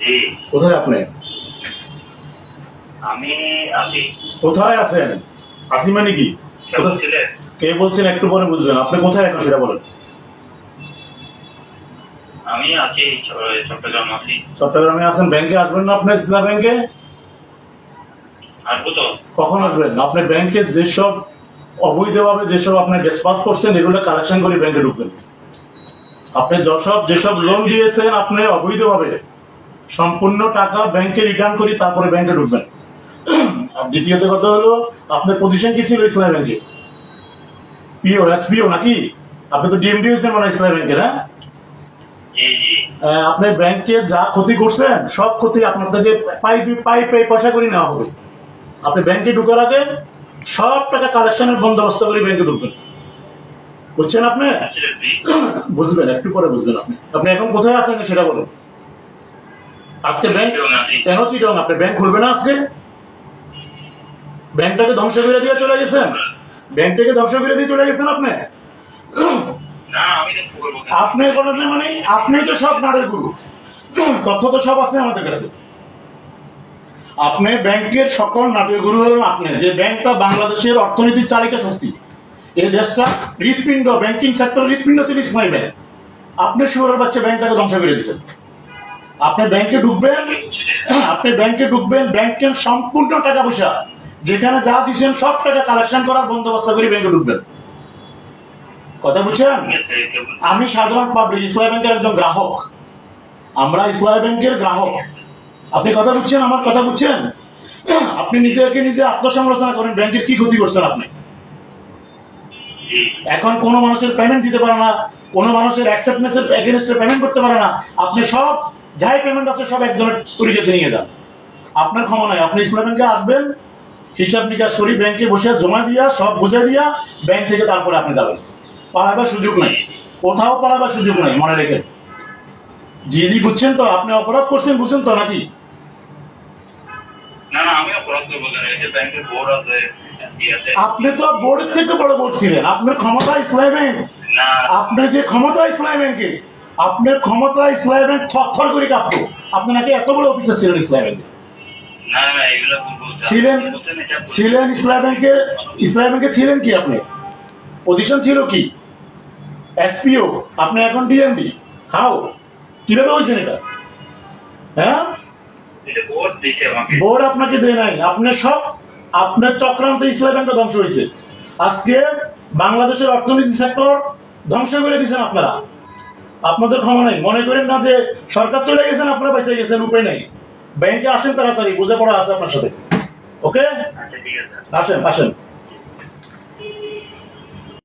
জি। কোথায় আপনি? আমি আছি কোথায় আছেন? মানে কি? কে বলছেন একটু পরে বুঝবেন। আপনি কোথায় এখন সেটা বলেন। আমি আছি চট্টগ্রাম আছি। চট্টগ্রামে আছেন। ব্যাংকে আসবেন না আপনি ইসলাম ব্যাংকে? আসব তো। কখন আসবেন? আপনি ব্যাংকে যেসব অবৈধভাবে যেসব আপনি ডিসপাস করছেন এগুলো কালেকশন করে ব্যাংকে ঢুকবেন। আপনি যেসব যেসব লোন দিয়েছেন আপনি অবৈধভাবে সম্পূর্ণ টাকা ব্যাংকে রিটার্ন করি তারপরে ব্যাংকে ঢুকবেন। আর দ্বিতীয়ত কথা হলো আপনার পজিশন কি ছিল ইসলাম ব্যাংকে? পিও এসপিও নাকি? আপনি তো ডিএমডি হয়েছেন মানে ইসলাম ব্যাংকের হ্যাঁ আপনি ব্যাংকে যা ক্ষতি করছেন সব ক্ষতি আপনার থেকে পাই দুই পাই পাই পয়সা করে নেওয়া হবে। আপনি ব্যাংকে ঢুকার আগে সব টাকা কালেকশনের বন্দোবস্ত করে ব্যাংকে ঢুকবেন। বুঝছেন আপনি? বুঝবেন একটু পরে বুঝবেন আপনি। আপনি এখন কোথায় আছেন সেটা বলুন। আজকে ব্যাংক কেন চিটং? আপনি ব্যাংক খুলবে না আজকে? ব্যাংকটাকে ধ্বংস করে দিয়ে চলে গেছেন? ব্যাংকটাকে ধ্বংস করে দিয়ে চলে গেছেন আপনি? আপনি মানে আপনি তো সব নাড়ের গুরু। তথ্য তো সব আছে আমাদের কাছে। আপনি ব্যাংকের সকল নাটের গুরু হলেন আপনি। যে ব্যাংকটা বাংলাদেশের অর্থনীতির চালিকা শক্তি। এই দেশটা হৃৎপিণ্ড ব্যাংকিং সেক্টর হৃৎপিণ্ড ছিল ইসমাই ব্যাংক। আপনি শুয়ারের বাচ্চা ব্যাংকটাকে ধ্বংস করে দিয়েছেন। আপনি ব্যাংকে ঢুকবেন আপনি ব্যাংকে ঢুকবেন, ব্যাংকের সম্পূর্ণ টাকা পয়সা, যেখানে যা দিচ্ছেন সব টাকা কালেকশন করার বন্দোবস্ত করে ব্যাংকে ঢুকবেন। কথা বুঝছেন? আমি সাধারণ পাবলিক ইসলামী ব্যাংকের একজন গ্রাহক। আমরা ইসলামী ব্যাংকের গ্রাহক। আপনি কথা বুঝছেন? আমার কথা বুঝছেন? আপনি নিজেকে নিজে আত্মসমালোচনা করেন ব্যাংকের কি ক্ষতি করছেন আপনি? এখন কোনো মানুষের পেমেন্ট দিতে পারে না, কোনো মানুষের অ্যাকসেপ্টেন্সের এগেনস্টে পেমেন্ট করতে পারে না। আপনি সব যাই পেমেন্ট আছে সব একজনের তরিকাতে নিয়ে যান। আপনার ক্ষমা নাই আপনি ইসলাম ব্যাংকে আসবেন হিসাব নিকাশ করি ব্যাংকে বসে জমা দিয়া সব বুঝে দিয়া ব্যাংক থেকে তারপরে আপনি যাবেন। পালাবার সুযোগ নাই। কোথাও পালাবার সুযোগ নাই মনে রেখে জি জি বুঝছেন তো? আপনি অপরাধ করছেন বুঝছেন তো নাকি? ব্যাংকের আপনি তো বোর্ড থেকে বড় বোর্ড ছিলেন। আপনার ক্ষমতা ইসলাম ব্যাংক। না। আপনার যে ক্ষমতা ইসলাম ব্যাংকে আপনার ক্ষমতা ইসলাম ব্যাংক থরথর করে কাঁপতো আপনি নাকি এত বড় অফিসার ছিলেন ইসলাম ব্যাংকে। ছিলেন। ছিলেন ইসলাম ব্যাংকে ইসলাম ব্যাংকে ছিলেন কি আপনি? পজিশন ছিল কি? এসপিও আপনি এখন ডিএমডি হাও কীভাবে হয়েছেন এটা? হ্যাঁ? বোর্ড বোর্ড আপনাকে দেয় নাই। আপনার সব আপনার চক্রান্ত ইসলাম ব্যাংকটা ধ্বংস হয়েছে। আজকে বাংলাদেশের অর্থনীতি সেক্টর ধ্বংস করে দিয়েছেন আপনারা। আপনাদের ক্ষমা নাই। মনে করেন না যে সরকার চলে গেছেন আপনারা পয়সা গেছেন উপায় নাই। ব্যাংকে আসেন তাড়াতাড়ি বুঝে পড়া আছে আপনার সাথে। ওকে? আচ্ছা আসেন আসেন।